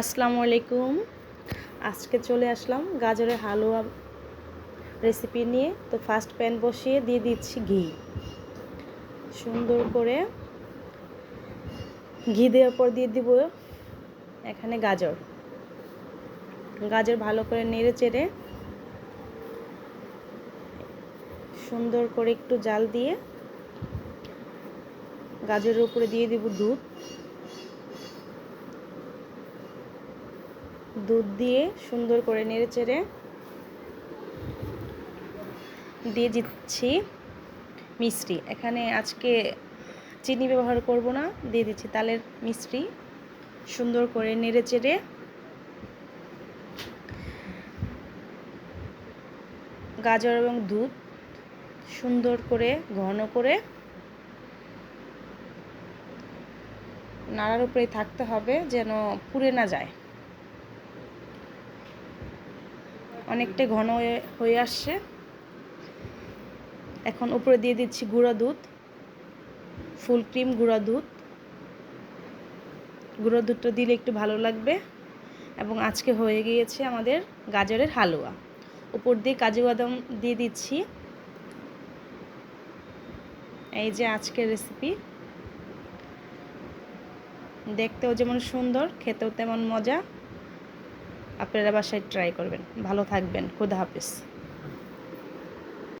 আসসালামু আলাইকুম। আজকে চলে আসলাম গাজরের হালুয়া রেসিপি নিয়ে। তো ফার্স্ট প্যান বসিয়ে দিয়ে দিচ্ছি ঘি। সুন্দর করে ঘি দেওয়ার পর দিয়ে দিব এখানে গাজর। গাজর ভালো করে নেড়ে চেড়ে সুন্দর করে একটু জাল দিয়ে গাজরের উপরে দিয়ে দিব দুধ। দুধ দিয়ে সুন্দর করে নেড়ে চেড়ে দিয়ে দিচ্ছি মিষ্টি। এখানে আজকে চিনি ব্যবহার করব না, দিয়ে দিচ্ছি তালের মিষ্টি। সুন্দর করে নেড়ে চেড়ে গাজর এবং দুধ সুন্দর করে ঘন করে নাড়ার উপরেই থাকতে হবে যেন পুড়ে না যায়। অনেকটাই ঘন হয়ে আসছে। এখন উপরে দিয়ে দিচ্ছি গুঁড়া দুধ, ফুল ক্রিম গুঁড়া দুধ। গুঁড়ো দুধটা দিলে একটু ভালো লাগবে এবং আজকে হয়ে গিয়েছে আমাদের গাজরের হালুয়া। উপর দিয়ে কাজু বাদাম দিয়ে দিচ্ছি। এই যে আজকের রেসিপি দেখতেও যেমন সুন্দর, খেতেও তেমন মজা। আপনারা বাসায় ট্রাই করবেন। ভালো থাকবেন। খুদা হাফিজ।